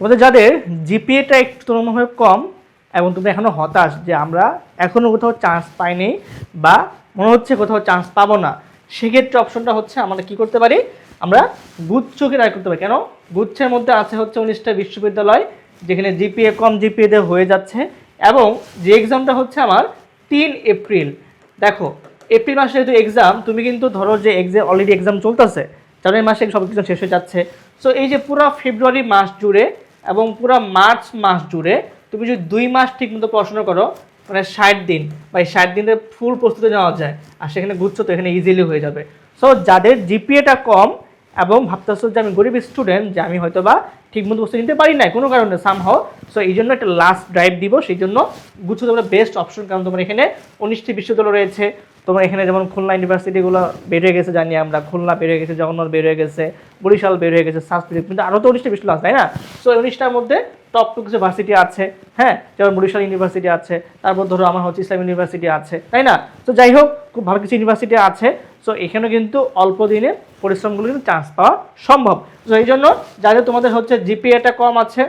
তোমাদের যাদের জিপিএটা একটু তুলনামূলক কম এবং তোমরা এখনও হতাশ যে আমরা এখনও কোথাও চান্স পাইনি বা মনে হচ্ছে কোথাও চান্স পাবো না, সেক্ষেত্রে অপশনটা হচ্ছে আমরা কি করতে পারি? আমরা গুচ্ছকে রায় করতে পারি। কেন? গুচ্ছের মধ্যে আছে হচ্ছে উনিশটা বিশ্ববিদ্যালয়, যেখানে জিপিএ কম জিপিএ দিয়ে হয়ে যাচ্ছে এবং যে এক্সামটা হচ্ছে আমার তিন এপ্রিল। দেখো, এপ্রিল মাসে যেহেতু এক্সাম তুমি কিন্তু ধরো যে এক্সাম অলরেডি এক্সাম চলতেছে, জানুয়ারি মাসে সব কিছু শেষ হয়ে যাচ্ছে। সো এই যে পুরো ফেব্রুয়ারি মাস জুড়ে এবং পুরো মার্চ মাস জুড়ে তুমি যদি দুই মাস ঠিক মতো পড়াশোনা করো মানে ষাট দিন বা এই ষাট দিনের ফুল প্রস্তুতি নেওয়া যায়। আর সেখানে গুচ্ছ তো এখানে ইজিলি হয়ে যাবে। সো যাদের জিপিএটা কম এবং ভাবতেছো যে আমি গরিব স্টুডেন্ট যে আমি হয়তো বা ঠিক মতো প্রস্তুতি নিতে পারি না কোনো কারণে সামহাও সো এই জন্য একটা লাস্ট ড্রাইভ দিব। সেই জন্য গুচ্ছ তোমার বেস্ট অপশন কারণ তোমার এখানে উনিশটি বিশ্ববিদ্যালয় রয়েছে। তোমার এখানে যেমন খুলনা ইউনিভার্সিটিগুলো হয়ে গেছে জানি আমরা, খুলনা হয়ে গেছে, জগন্নাথ হয়ে গেছে, বরিশাল বের হয়ে গেছে সাংস্কৃতিক কিন্তু আরও তো উনিশটা বিশ্ববিদ্যালয় তাই না? সো উনিশটার মধ্যে টপ টু কিছু ভার্সিটি আছে হ্যাঁ? যেমন বরিশাল ইউনিভার্সিটি আছে, তারপর ধরো আমার হচ্ছে ইসলাম ইউনিভার্সিটি আছে, তাই না? তো যাই হোক, খুব ভালো কিছু ইউনিভার্সিটি আছে সো এখানেও কিন্তু অল্প দিনে পরিশ্রমগুলো কিন্তু চান্স পাওয়া সম্ভব। তো এই জন্য যাদের তোমাদের হচ্ছে জিপিএটা কম আছে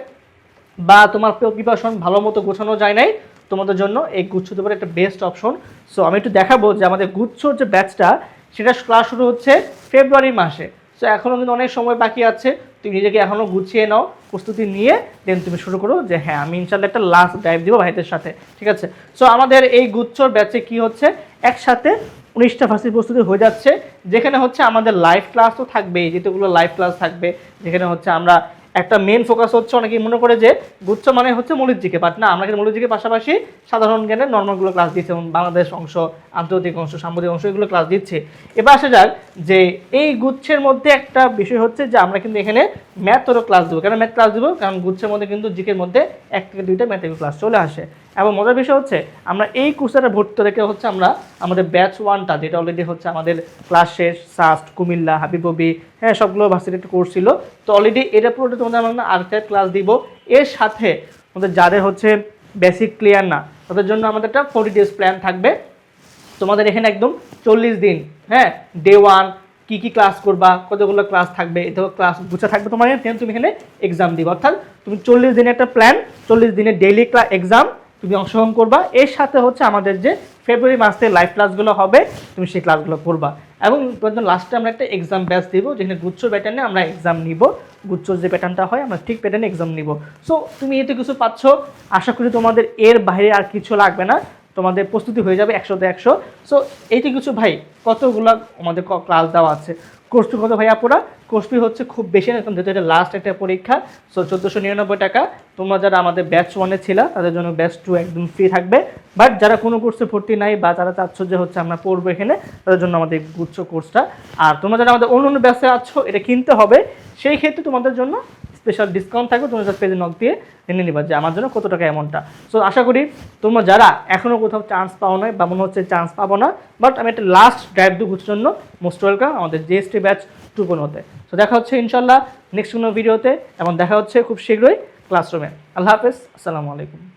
বা তোমার প্রিপারেশন ভালো মতো গোছানো যায় নাই তোমাদের জন্য এই গুচ্ছ তোমার একটা বেস্ট অপশন সো আমি একটু দেখাবো যে আমাদের গুচ্ছর যে ব্যাচটা সেটা ক্লাস শুরু হচ্ছে ফেব্রুয়ারি মাসে। সো এখনও কিন্তু অনেক সময় বাকি আছে। তুমি নিজেকে এখনও গুছিয়ে নাও, প্রস্তুতি নিয়ে দেন তুমি শুরু করো যে হ্যাঁ আমি ইনশাল্লাহ একটা লাস্ট ড্রাইভ দিব ভাইদের সাথে। ঠিক আছে? সো আমাদের এই গুচ্ছর ব্যাচে কি হচ্ছে? একসাথে উনিশটা ভার্সিটি প্রস্তুতি হয়ে যাচ্ছে। যেখানে হচ্ছে আমাদের লাইভ ক্লাস তো থাকবেই যেগুলো লাইভ ক্লাস থাকবে। যেখানে হচ্ছে আমরা একটা মেন ফোকাস হচ্ছে অনেকেই মনে করে যে গুচ্ছ মানে হচ্ছে মৌলিক জিকে বাট না, আমরা কিন্তু মৌলিকজিকে পাশাপাশি সাধারণ জ্ঞানের নর্মালগুলো ক্লাস দিচ্ছে, যেমন বাংলাদেশ অংশ, আন্তর্জাতিক অংশ, সাম্প্রতিক অংশ, এগুলো ক্লাস দিচ্ছে। এবার আসা যাক যে এই গুচ্ছের মধ্যে একটা বিষয় হচ্ছে যে আমরা কিন্তু এখানে ম্যাথেরও ক্লাস দেবো। কেন ম্যাথ ক্লাস দেবো? কারণ গুচ্ছের মধ্যে কিন্তু জিকের মধ্যে এক থেকে দুইটা ম্যাথের ক্লাস চলে আসে। এবং মজার বিষয় হচ্ছে, আমরা এই কোর্সটা ভর্তি রেখে হচ্ছে আমরা আমাদের ব্যাচ ওয়ানটা যেটা অলরেডি হচ্ছে আমাদের ক্লাস শেষ সাস্ট কুমিল্লা হাবিববি হ্যাঁ সবগুলো ভার্সিটির কোর্স ছিল। তো অলরেডি এটা পুরোটা তোমাদের আমরা আর্কাইভ ক্লাস দিব। এর সাথে আমাদের যাদের হচ্ছে বেসিক ক্লিয়ার না, তাদের জন্য আমাদের একটা ফোর্টি ডেজ প্ল্যান থাকবে। তোমাদের এখানে একদম চল্লিশ দিন হ্যাঁ ডে ওয়ান কী কী ক্লাস করবা, কতগুলো ক্লাস থাকবে এটাও ক্লাস গুছা থাকবে তোমার এখানে তুমি এখানে এক্সাম দিবা। অর্থাৎ তুমি চল্লিশ দিনের একটা প্ল্যান চল্লিশ দিনের ডেইলি ক্লাস এক্সাম তুমি অংশগ্রহণ করবা। এর সাথে হচ্ছে আমাদের যে ফেব্রুয়ারি মাসে লাইভ ক্লাসগুলো হবে, তুমি সেই ক্লাসগুলো করবা। এবং লাস্টে আমরা একটা এক্সাম ব্যাচ দিব, যেখানে গুচ্ছ প্যাটার্নে আমরা এক্সাম নিব। গুচ্ছ যে প্যাটার্নটা হয়, আমরা ঠিক প্যাটার্নে এক্সাম নিব। সো তুমি এতে কিছু পাচ্ছ। আশা করি তোমাদের এর বাইরে আর কিছু লাগবে না। তোমাদের প্রস্তুতি হয়ে যাবে একশোতে একশো। সো এইটি কিছু ভাই, কতগুলো আমাদের ক্লাস দেওয়া আছে? কোর্স কত ভাই আপুরা? কোর্স ফি হচ্ছে খুব বেশি না যেহেতু এটা লাস্ট একটা পরীক্ষা সো চোদ্দোশো নিরানব্বই টাকা। তোমরা যারা আমাদের ব্যাচ ওয়ানে ছিল, তাদের জন্য ব্যাচ টু একদম ফ্রি থাকবে। বাট যারা কোনো কোর্সে ভর্তি নাই বা যারা চাচ্ছ যে হচ্ছে আমরা পড়ব এখানে, তাদের জন্য আমাদের গুচ্ছ কোর্সটা আর তোমরা যারা আমাদের অন্য অন্য ব্যাচে আছো, এটা কিনতে হবে। সেই ক্ষেত্রে তোমাদের জন্য স্পেশাল ডিসকাউন্ট থাকবে, তোমরা জাস্ট পেজে নক দিয়ে জেনে নিবা যে আমার জন্য কত টাকা অ্যামাউন্টটা সো আশা করি তোমরা যারা এখনও কোথাও চান্স পাও নাই বা মনে হচ্ছে চান্স পাবো না বাট আমি একটা লাস্ট ড্রাইভ দুগুর জন্য মোস্ট ওয়েলকাম আমাদের জিএসটি ব্যাচ টু হতে সো দেখা হচ্ছে ইনশাল্লাহ নেক্সট কোনো ভিডিওতে এবং দেখা হচ্ছে খুব শীঘ্রই ক্লাসরুমে আল্লাহ হাফেজ, আসসালামু আলাইকুম।